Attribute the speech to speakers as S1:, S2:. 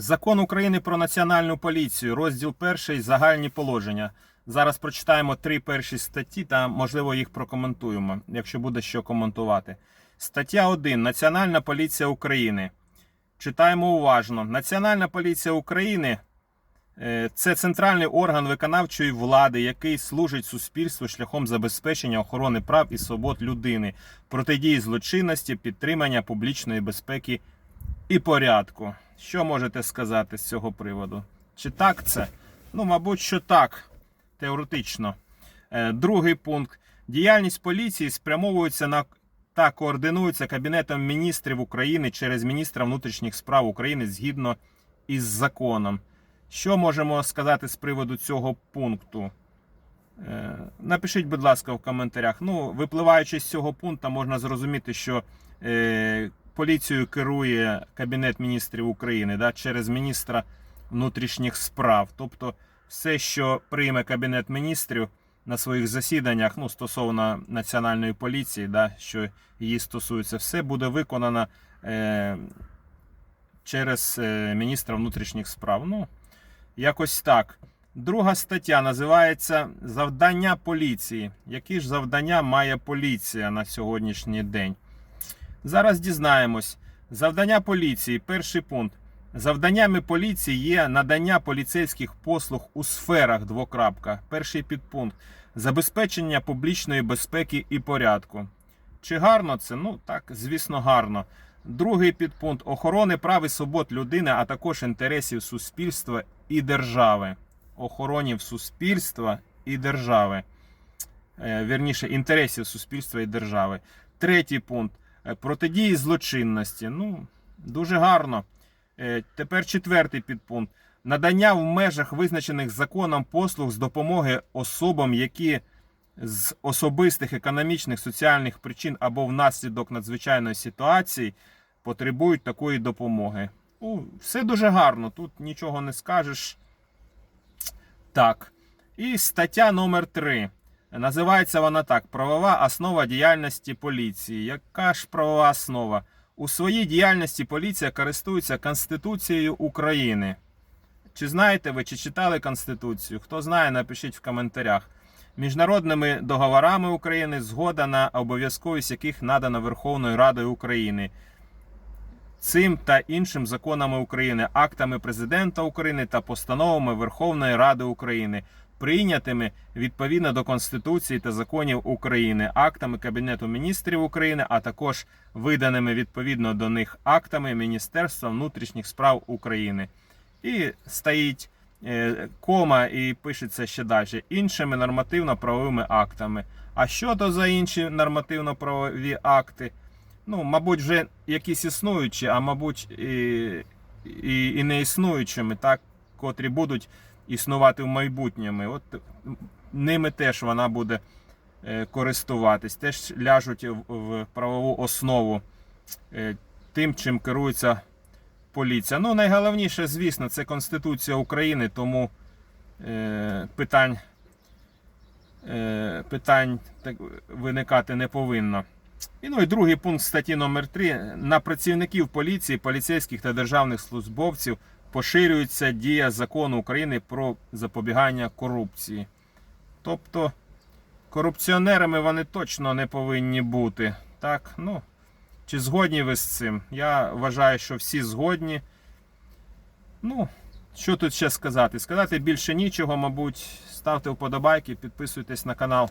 S1: Закон України про національну поліцію, розділ 1, загальні положення. Зараз прочитаємо три перші статті та, можливо, їх прокоментуємо, якщо буде що коментувати. Стаття 1. Національна поліція України. Читаємо уважно. Національна поліція України е, це центральний орган виконавчої влади, який служить суспільству шляхом забезпечення охорони прав і свобод людини, протидії злочинності, підтримання публічної безпеки і порядку. Що можете сказати з цього приводу? Чи так це? Ну, мабуть, що так, теоретично. Е, Другий пункт. Діяльність поліції спрямовується на та координується Кабінетом міністрів України через міністра внутрішніх справ України згідно із законом. Що можемо сказати з приводу цього пункту? Е, Напишіть, будь ласка, в коментарях. Ну, випливаючи з цього пункту, можна зрозуміти, що е, поліцією керує Кабінет міністрів України да, через міністра внутрішніх справ. Тобто, все, що прийме Кабінет міністрів на своїх засіданнях, ну, стосовно національної поліції, да, що її стосується, все буде виконано е, через е, міністра внутрішніх справ. Ну, якось так. Друга стаття називається Завдання поліції. Які ж завдання має поліція на сьогоднішній день? Зараз дізнаємось. Завдання поліції. Перший пункт. Завданнями поліції є надання поліцейських послуг у сферах двокрапка. Перший підпункт. Забезпечення публічної безпеки і порядку. Чи гарно це? Ну так, звісно, гарно. Другий підпункт охорони прав і свобод людини, а також інтересів суспільства і держави. Охоронів суспільства і держави. Е, Вірніше, інтересів суспільства і держави. Третій пункт. Е, Протидії злочинності. Ну, дуже гарно. Е, Тепер четвертий підпункт. Надання в межах визначених законом послуг з допомоги особам, які з особистих економічних соціальних причин або внаслідок надзвичайної ситуації потребують такої допомоги. Ну, все дуже гарно, тут нічого не скажеш. Так. І стаття номер 3. Називається вона так: Правова основа діяльності поліції. Яка ж правова основа? У своїй діяльності поліція користується Конституцією України. Чи знаєте ви, чи читали Конституцію? Хто знає, напишіть в коментарях. Міжнародними договорами України, згода на обов'язковість яких надана Верховною Радою України. Цим та іншим законами України, актами Президента України та постановами Верховної Ради України, прийнятими відповідно до Конституції та законів України, актами Кабінету міністрів України, а також виданими відповідно до них актами Міністерства внутрішніх справ України. І стоїть е, кома і пишеться ще далі іншими нормативно-правовими актами. А що то за інші нормативно-правові акти? Ну, мабуть, вже якісь існуючі, а мабуть, і, і, і не існуючими, так, котрі будуть існувати в майбутньому. От ними теж вона буде е, користуватись, теж ляжуть в, правову основу е, тим, чим керується поліція. Ну, найголовніше, звісно, це Конституція України, тому е, питань, питань виникати не повинно. І ну і другий пункт статті номер 3 на працівників поліції, поліцейських та державних службовців поширюється дія закону України про запобігання корупції. Тобто корупціонерами вони точно не повинні бути. Так, ну, чи згодні ви з цим? Я вважаю, що всі згодні. Ну, що тут ще сказати? Сказати більше нічого, мабуть. Ставте вподобайки, підписуйтесь на канал.